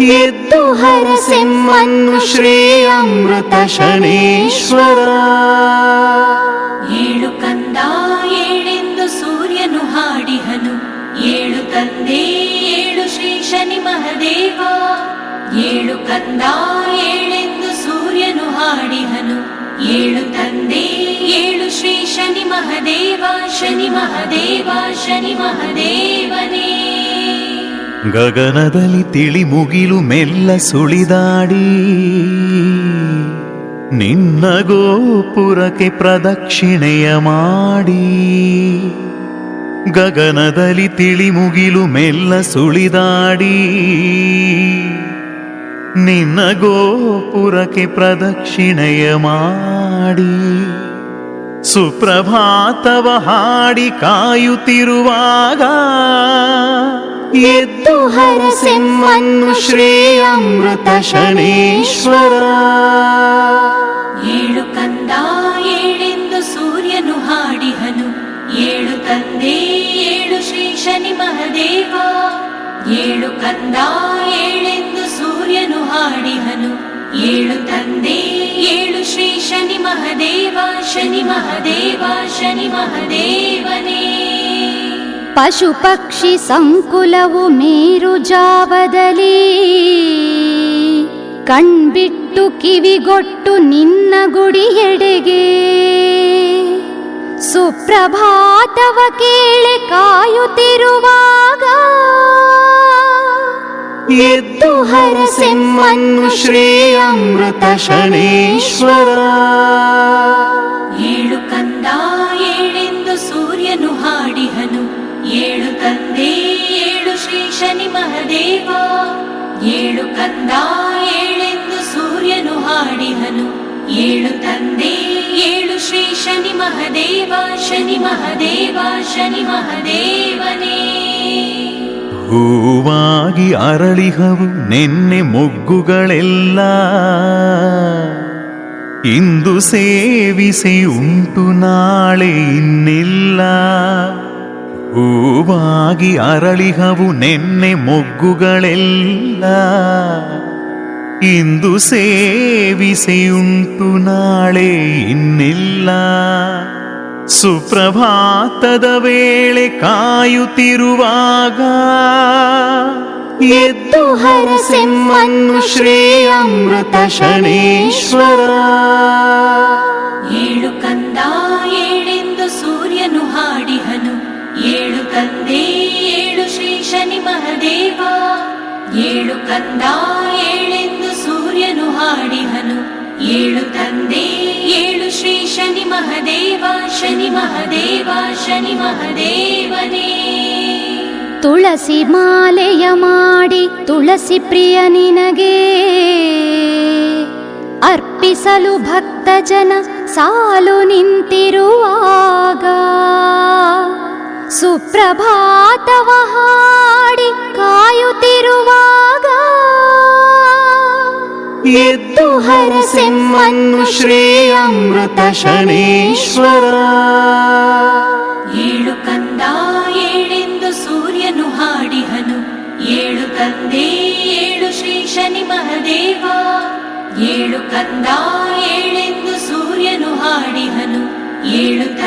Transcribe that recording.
ಎದ್ದು ಹರಸಿಂಹನ್ನು ಶ್ರೀ ಅಮೃತ ಶನೇಶ್ವರ. ಏಳು ಕಂದ, ಏಳೆಂದು ಸೂರ್ಯನು ಹಾಡಿಹನು. ಏಳು ತಂದೆ, ಏಳು ಶ್ರೀ ಶನಿ ಮಹದೇವ ಏಳು ಕಂದ, ಏಳೆಂದು ಸೂರ್ಯನು ಹಾಡಿಹನು. ಏಳು ತಂದೆ, ಏಳು ಶ್ರೀ ಶನಿ ಮಹದೇವ ಶನಿ ಮಹದೇವ, ಶನಿ ಮಹದೇವನೇ. ಗಗನದಲ್ಲಿ ತಿಳಿ ಮುಗಿಲು ಮೆಲ್ಲ ಸುಳಿದಾಡಿ. ನಿನ್ನ ಗೋಪುರಕ್ಕೆ ಪ್ರದಕ್ಷಿಣೆಯ ಮಾಡಿ. ಗಗನದಲ್ಲಿ ತಿಳಿ ಮುಗಿಲು ಮೆಲ್ಲ ಸುಳಿದಾಡಿ. ನಿನ್ನ ಗೋಪುರಕ್ಕೆ ಪ್ರದಕ್ಷಿಣೆಯ ಮಾಡಿ. ಸುಪ್ರಭಾತವ ಹಾಡಿ ಕಾಯುತ್ತಿರುವಾಗ ಎದ್ದು ಹರಸೆಮ್ಮನ್ನು ಶ್ರೀ ಅಮೃತ ಶನೇಶ್ವರ. ಏಳು ಕಂದ, ಏಳೆಂದು ಸೂರ್ಯನು ಹಾಡಿಹನು. ಏಳು ತಂದೆ, ಏಳು ಶ್ರೀ ಶನಿ ಮಹದೇವ. ಏಳು ಕಂದ, ಏಳೆಂದು ಸೂರ್ಯನು ಹಾಡಿಹನು. ಏಳು ತಂದೆ, ಏಳು ಶ್ರೀ ಶನಿ ಮಹದೇವ. ಶನಿ ಮಹದೇವ, ಶನಿ ಮಹದೇವನೇ. ಪಶು ಪಕ್ಷಿ ಸಂಕುಲವು ಮೇರು ಜಾವದಲ್ಲಿ. ಕಣ್ಬಿಟ್ಟು ಕಿವಿಗೊಟ್ಟು ನಿನ್ನ ಗುಡಿಯೆಡೆಗೆ ಸುಪ್ರಭಾತವ ಕೇಳಿ ಕಾಯುತ್ತಿರುವಾಗ. ಎದ್ದು ಹರಸಿಂಹನ್ನು ಶ್ರೀ ಅಮೃತ ಶನೇಶ್ವರ ಏಳು ತಂದೆ ಏಳು ಶ್ರೀ ಶನಿ ಮಹದೇವ. ಏಳು ಕಂದ ಏಳೆಂದು ಸೂರ್ಯನು ಹಾಡಿಹನು ಏಳು ತಂದೆ ಏಳು ಶ್ರೀ ಶನಿ ಮಹದೇವ. ಶನಿ ಮಹದೇವ, ಶನಿ ಮಹದೇವನೇ. ಹೂವಾಗಿ ಅರಳಿಹವು ನಿನ್ನೆ ಮೊಗ್ಗುಗಳೆಲ್ಲ. ಇಂದು ಸೇವಿಸಿ ಉಂಟು ನಾಳೆ ಇನ್ನಿಲ್ಲ. ಹೂವಾಗಿ ಅರಳಿಹವು ನೆನ್ನೆ ಮೊಗ್ಗುಗಳೆಲ್ಲ ಇಂದು ಸೇವಿಸೆಯುಂಟು ನಾಳೆ ಇನ್ನಿಲ್ಲ ಸುಪ್ರಭಾತದ ವೇಳೆ ಕಾಯುತ್ತಿರುವಾಗ ಎದ್ದು ಹರಸೆಮ್ಮನ್ನು ಶ್ರೀ ಅಮೃತ ಶನೇಶ್ವರ ಏಳು ಕಂದ ಏಳೆಂದು ಸೂರ್ಯನು ಹಾಡಿಹನು. ಏಳು ತಂದೆ, ಏಳು ಶ್ರೀ ಶನಿ ಮಹದೇವ ಶನಿ ಮಹದೇವ, ಶನಿ ಮಹದೇವನೇ. ತುಳಸಿ ಮಾಲೆಯ ಮಾಡಿ ತುಳಸಿ ಪ್ರಿಯ ನಿನಗೆ. ಅರ್ಪಿಸಲು ಭಕ್ತ ಜನ ಸಾಲು ನಿಂತಿರುವಾಗ. ಸುಪ್ರಭಾತವ ಎದ್ದು ಹರಸಿಂಹನ್ನು ಶ್ರೀ ಅಮೃತ ಶನೀಶ್ವರ. ಏಳು ಕಂದ, ಏಳೆಂದು ಸೂರ್ಯನು ಹಾಡಿಹನು. ಏಳು ತಂದೆ, ಏಳು ಶ್ರೀ ಶನಿ ಮಹದೇವ. ಏಳು ಕಂದ, ಏಳೆಂದು ಸೂರ್ಯನು ಹಾಡಿಹನು. ಏಳು